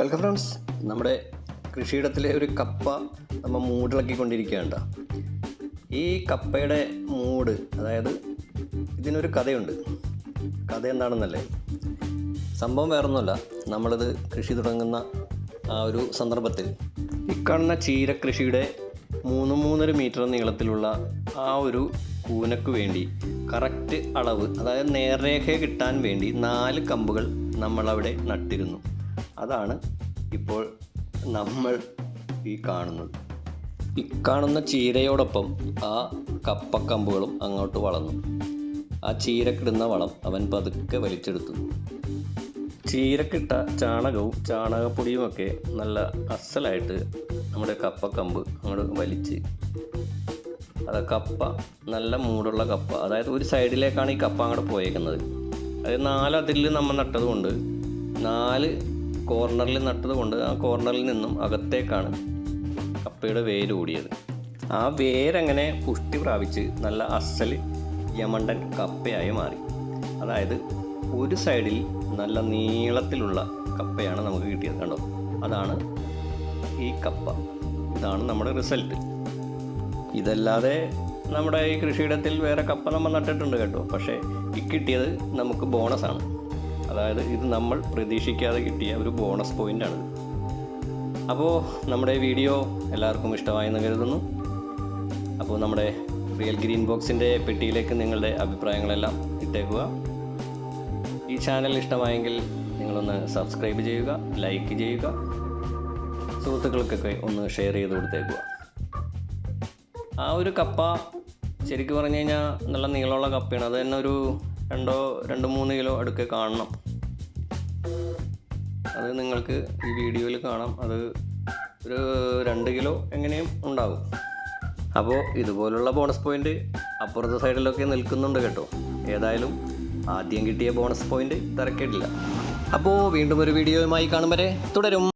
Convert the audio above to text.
Welcome friends നമ്മുടെ കൃഷിയിടത്തിലെ ഒരു കപ്പ നമ്മൾ മൂടിളക്കിക്കൊണ്ടിരിക്കുകയാണ് ഈ കപ്പയുടെ മൂട് അതായത് ഇതിനൊരു കഥയുണ്ട്. കഥ എന്താണെന്നല്ലേ? സംഭവം വേറൊന്നുമല്ല. നമ്മളിത് കൃഷി തുടങ്ങുന്ന ആ ഒരു സന്ദർഭത്തിൽ ഈ കാണുന്ന ചീരകൃഷിയുടെ മൂന്ന് മൂന്നര മീറ്റർ നീളത്തിലുള്ള ആ ഒരു കൂനക്ക് വേണ്ടി കറക്റ്റ് അളവ് അതായത് നേർരേഖ കിട്ടാൻ വേണ്ടി നാല് കമ്പുകൾ നമ്മളവിടെ നട്ടിരുന്നു. അതാണ് ഇപ്പോൾ നമ്മൾ ഈ കാണുന്നത്. ഈ കാണുന്ന ചീരയോടൊപ്പം ആ കപ്പക്കമ്പുകളും അങ്ങോട്ട് വളർന്നു. ആ ചീരക്കിടുന്ന വളം അവൻ പതുക്കെ വലിച്ചെടുത്തു. ചീരക്കിട്ട ചാണകവും ചാണകപ്പൊടിയുമൊക്കെ നല്ല അസലായിട്ട് നമ്മുടെ കപ്പക്കമ്പ് അങ്ങോട്ട് വലിച്ച്. അത് കപ്പ നല്ല മൂടുള്ള കപ്പ അതായത് ഒരു സൈഡിലേക്കാണ് ഈ കപ്പ അങ്ങോട്ട് പോയേക്കുന്നത്. അത് അതിൽ നമ്മൾ നട്ടതുകൊണ്ട് നാല് കോർണറിൽ നട്ടതുകൊണ്ട് ആ കോർണറിൽ നിന്നും അകത്തേക്കാണ് കപ്പയുടെ വേര് ഓടിയത് ആ വേരങ്ങനെ പുഷ്ടി പ്രാപിച്ച് നല്ല അസൽ യമണ്ടൻ കപ്പയായി മാറി. അതായത് ഒരു സൈഡിൽ നല്ല നീളത്തിലുള്ള കപ്പയാണ് നമുക്ക് കിട്ടിയത് കണ്ടോ? അതാണ് ഈ കപ്പ. ഇതാണ് നമ്മുടെ റിസൾട്ട്. ഇതല്ലാതെ നമ്മുടെ ഈ കൃഷിയിടത്തിൽ വേറെ കപ്പ നമ്മൾ നട്ടിട്ടുണ്ട് കേട്ടോ. പക്ഷേ ഈ കിട്ടിയത് നമുക്ക് ബോണസാണ്. അതായത് ഇത് നമ്മൾ പ്രതീക്ഷിക്കാതെ കിട്ടിയ ഒരു ബോണസ് പോയിന്റാണ് അപ്പോൾ നമ്മുടെ വീഡിയോ എല്ലാവർക്കും ഇഷ്ടമായെന്ന് കരുതുന്നു. അപ്പോൾ നമ്മുടെ റിയൽ ഗ്രീൻ ബോക്സിന്റെ പെട്ടിയിലേക്ക് നിങ്ങളുടെ അഭിപ്രായങ്ങളെല്ലാം ഇട്ടേക്കുക. ഈ ചാനൽ ഇഷ്ടമായെങ്കിൽ നിങ്ങളൊന്ന് സബ്സ്ക്രൈബ് ചെയ്യുക ലൈക്ക് ചെയ്യുക സുഹൃത്തുക്കൾക്കൊക്കെ ഒന്ന് ഷെയർ ചെയ്ത് കൊടുത്തേക്കുക. ആ ഒരു കപ്പ ശരിക്കും പറഞ്ഞു കഴിഞ്ഞാൽ നല്ല നീളമുള്ള കപ്പയാണ്. അത് തന്നെ ഒരു രണ്ടോ രണ്ട് മൂന്ന് കിലോ അടുക്കെ കാണണം. അത് നിങ്ങൾക്ക് ഈ വീഡിയോയിൽ കാണാം. അത് ഒരു രണ്ട് കിലോ എങ്ങനെയും ഉണ്ടാകും അപ്പോൾ ഇതുപോലുള്ള ബോണസ് പോയിന്റ് അപ്പുറത്തെ സൈഡിലൊക്കെ നിൽക്കുന്നുണ്ട് കേട്ടോ. ഏതായാലും ആദ്യം കിട്ടിയ ബോണസ് പോയിന്റ് തിരക്കേടില്ല. അപ്പോൾ വീണ്ടും ഒരു വീഡിയോയുമായി കാണും വരെ തുടരും.